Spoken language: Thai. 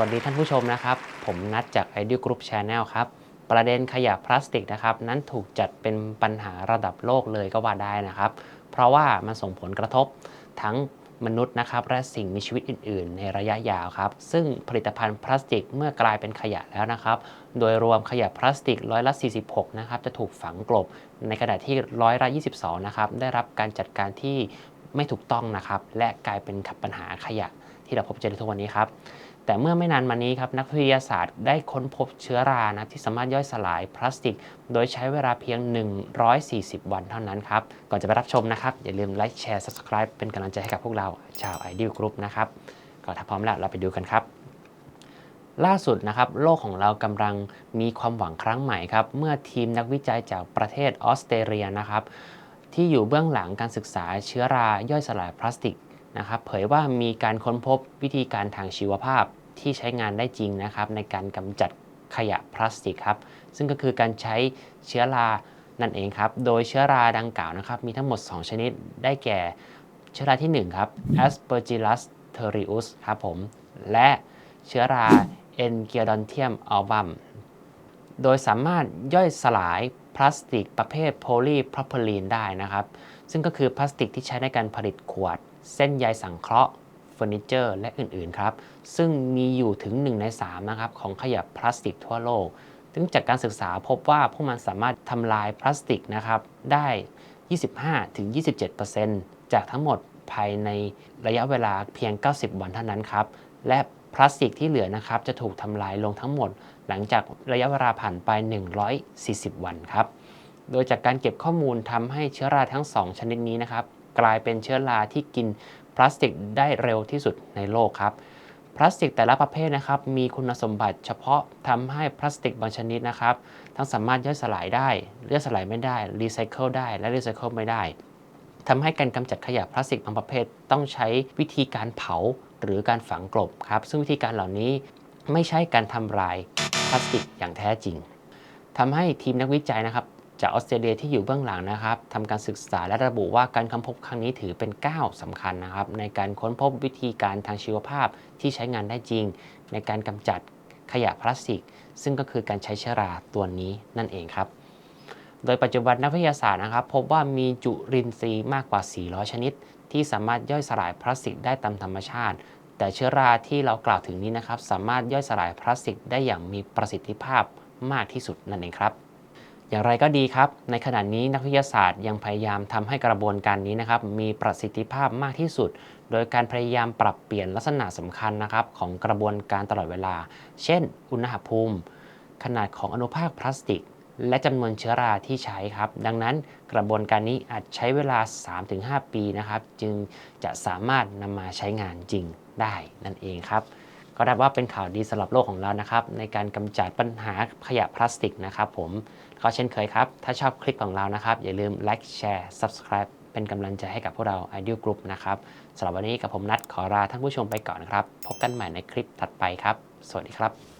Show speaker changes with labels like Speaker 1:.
Speaker 1: วัสดีท่านผู้ชมนะครับ ผมนัดจาก Ideal Group Channel ครับ ประเด็นขยะพลาสติกนะครับ นั้นถูกจัดเป็นปัญหาระดับโลกเลยก็ว่าได้นะครับ เพราะว่ามันส่งผลกระทบทั้งมนุษย์นะครับ และสิ่งมีชีวิตอื่น ๆ ในระยะยาวครับ ซึ่งผลิตภัณฑ์พลาสติกเมื่อกลายเป็นขยะแล้วนะครับ โดยรวมขยะพลาสติกร้อยละ46 นะครับ จะถูกฝังกลบ ในขณะที่ร้อยละ22 นะครับ ได้รับการจัดการที่ไม่ถูกต้องนะครับ และกลายเป็นปัญหาขยะที่เราพบเจอในทุกวันนี้ครับ แต่เมื่อไม่นานมานี้ครับนักวิทยาศาสตร์ได้ค้นพบเชื้อรานะที่สามารถย่อยสลายพลาสติก โดยใช้เวลาเพียง 140 วันเท่านั้นครับ ก่อนจะไปรับชมนะครับ อย่าลืมไลค์แชร์ Subscribe เป็นกำลังใจให้กับพวกเราชาว Ideal Group นะครับก็ถ้าพร้อมแล้วเราไปดูกันครับล่าสุดนะครับโลกของเรากำลังมีความหวังครั้งใหม่ครับ เมื่อทีมนักวิจัยจากประเทศออสเตรเลียนะครับ ที่อยู่เบื้องหลังการศึกษาเชื้อราย่อยสลายพลาสติกนะครับ เผยว่ามีการค้นพบวิธีการทางชีวภาพ ที่ใช้งานได้จริงนะครับ ในการกำจัดขยะพลาสติกครับ ซึ่งก็คือการใช้เชื้อรานั่นเองครับ โดยเชื้อราดังกล่าวนะครับ มีทั้งหมด 2 ชนิดได้แก่ เชื้อราที่ 1 ครับ Aspergillus terreus ครับผม และเชื้อรา Engeodontium album โดยสามารถย่อยสลายพลาสติกประเภทโพลีพรพิลีนได้นะครับ ซึ่งก็คือพลาสติกที่ใช้ในการผลิตขวด เส้นใยสังเคราะห์ ฟอร์นิเจอร์และอื่นๆครับซึ่งมีอยู่ถึง 1 ใน3นะครับของขยะพลาสติกทั่วโลก ซึ่งจากการศึกษาพบว่าพวกมันสามารถทำลายพลาสติกนะครับได้ 25-27%จากทั้งหมดภายในระยะเวลาเพียง 90 วันเท่านั้นครับและพลาสติกที่เหลือนะครับจะถูกทำลายลงทั้งหมด หลังจากระยะเวลาผ่านไป 140 วันครับ โดยจากการเก็บข้อมูลทำให้เชื้อราทั้ง 2 ชนิดนี้นะครับกลายเป็นเชื้อราที่กิน ลาสติกได้เร็วที่สุดในโลกครับพลาสติกแต่ละประเภทนะครับมีคุณสมบัติเฉพาะทำให้พลาสติกบางชนิดนะครับ ทั้งสามารถย่อยสลายได้ย่อยสลายไม่ได้รีไซเคิลได้และรีไซเคิลไม่ได้ทำให้การกำจัดขยะพลาสติกบางประเภท ต้องใช้วิธีการเผาหรือการฝังกลบครับ ซึ่งวิธีการเหล่านี้ไม่ใช่การทำลายพลาสติกอย่างแท้จริงทำให้ทีมนักวิจัยนะครับ จากออสเตรเลียที่อยู่เบื้องหลังนะครับทำการศึกษาและระบุว่าการค้นพบครั้งนี้ถือเป็นก้าวสำคัญนะครับ ในการค้นพบวิธีการทางชีวภาพที่ใช้งานได้จริง ในการกำจัดขยะพลาสติก ซึ่งก็คือการใช้เชื้อราตัวนี้นั่นเองครับ โดยปัจจุบันนักวิทยาศาสตร์นะครับ พบว่ามีจุลินทรีย์มากกว่า 400 ชนิด ที่สามารถย่อยสลายพลาสติกได้ตามธรรมชาติ แต่เชื้อราที่เรากล่าวถึงนี้นะครับ สามารถย่อยสลายพลาสติกได้อย่างมีประสิทธิภาพมากที่สุดนั่นเองครับ อย่างไรก็ดีครับ ในขณะนี้นักวิทยาศาสตร์ยังพยายามทำให้กระบวนการนี้นะครับมีประสิทธิภาพมากที่สุด โดยการพยายามปรับเปลี่ยนลักษณะสำคัญนะครับของกระบวนการตลอดเวลา เช่น อุณหภูมิ ขนาดของอนุภาคพลาสติก และจำนวนเชื้อราที่ใช้ครับ ดังนั้นกระบวนการนี้อาจใช้เวลา 3-5 ปีนะครับ จึงจะสามารถนำมาใช้งานจริงได้นั่นเองครับ ก็นับว่าเป็นข่าวดีสำหรับโลกของเรานะครับ ในการกำจัดปัญหาขยะพลาสติกนะครับผมก็เช่นเคยครับ ถ้าชอบคลิปของเรานะครับ อย่าลืมไลค์แชร์ subscribe เป็นกำลังใจให้กับพวกเรา Ideal Group นะครับสำหรับวันนี้กับผมนัดขอลาท่านผู้ชมไปก่อนนะครับ พบกันใหม่ในคลิปถัดไปครับ สวัสดีครับ